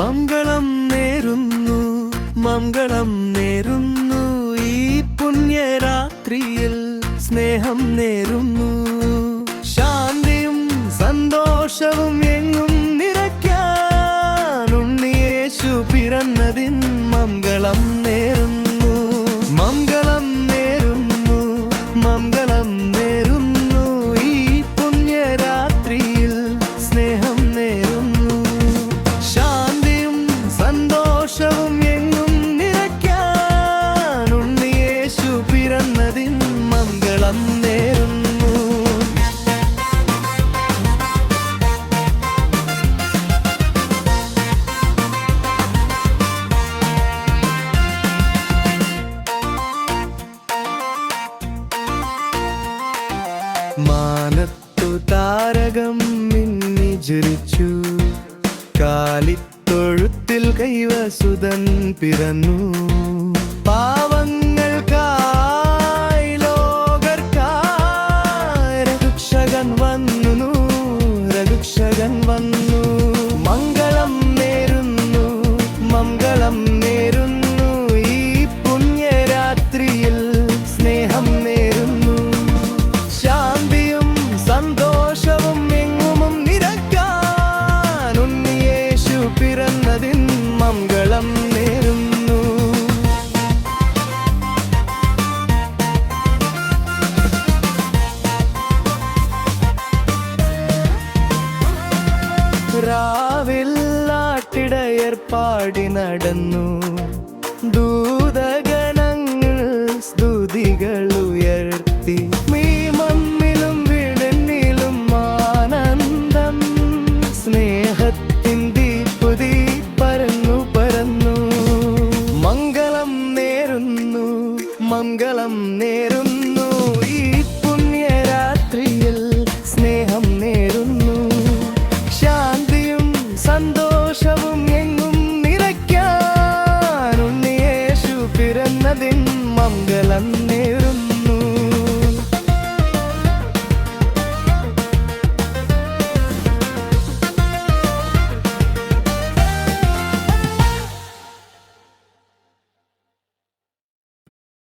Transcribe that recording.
മംഗളം നേരുന്നു മംഗളം നേരുന്നു. ഈ പുണ്യരാത്രിയിൽ സ്നേഹം നേരുന്നു. ശാന്തിയും സന്തോഷവും എങ്ങും മാനത്തു താരകം മിന്നി ജ്വലിച്ചു കാലിത്തൊഴുത്തിൽ കൈവസുതൻ പിറന്നു. പാവങ്ങൾക്കായി പിറന്നതിൻ മംഗളം നേരുന്നു. രാവിൽ പാടി നടന്നു. ദൂതഗണങ്ങൾ സ്തുതികൾ മംഗളം നേരുന്നു. ഈ പുണ്യരാത്രിയിൽ സ്നേഹം നേരുന്നു. ശാന്തിയും സന്തോഷവും എങ്ങും നിറയ്ക്കാൻ ഉണ്ണിയേശു പിറന്നതിൻ മംഗളം നേരുന്നു